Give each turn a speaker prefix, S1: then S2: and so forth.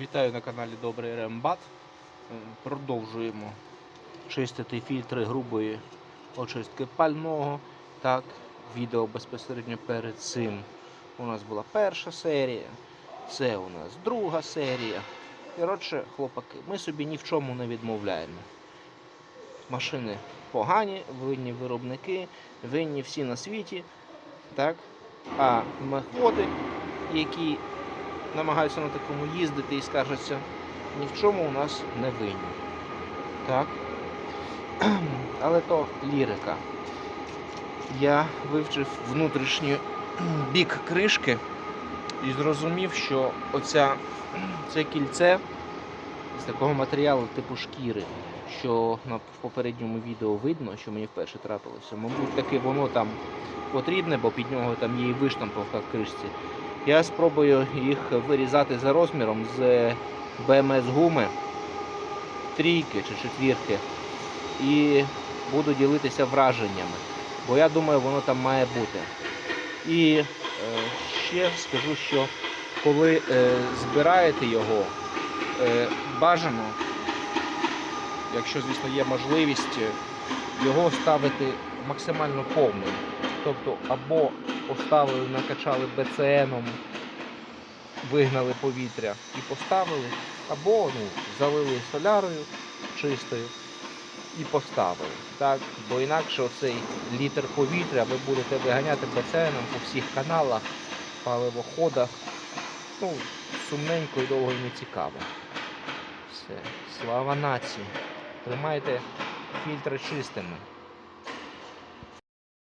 S1: Вітаю на каналі Добрий Рембат. Е, Продовжуємо чистити фільтри грубої очистки пального. Так, відео безпосередньо перед цим у нас була перша серія, це у нас друга серія. Коротше, хлопаки, ми собі ні в чому не відмовляємо. Машини погані, винні виробники, винні всі на світі. Так? А мехводи, які намагаються на такому їздити і скаржаться, ні в чому у нас не винні. Так? Але то лірика. Я вивчив внутрішній бік кришки і зрозумів, що оця, це кільце з такого матеріалу типу шкіри, що на попередньому відео видно, що мені вперше трапилося. Мабуть, таки воно там потрібне, бо під нього там є і виштамповка в кришці. Я спробую їх вирізати за розміром з БМС гуми трійки чи четвірки і буду ділитися враженнями, бо я думаю, воно там має бути. І е, ще скажу, що коли е, збираєте його, е, бажано, якщо, звісно, є можливість, його ставити максимально повним. Тобто або поставили, накачали БЦНом, вигнали повітря і поставили, або ну, залили солярою чистою і поставили. Так? Бо інакше оцей літр повітря ви будете виганяти БЦНом по всіх каналах, паливоходах. Ну, сумненько і довго і не цікаво. Все. Слава нації. Тримайте фільтри чистими.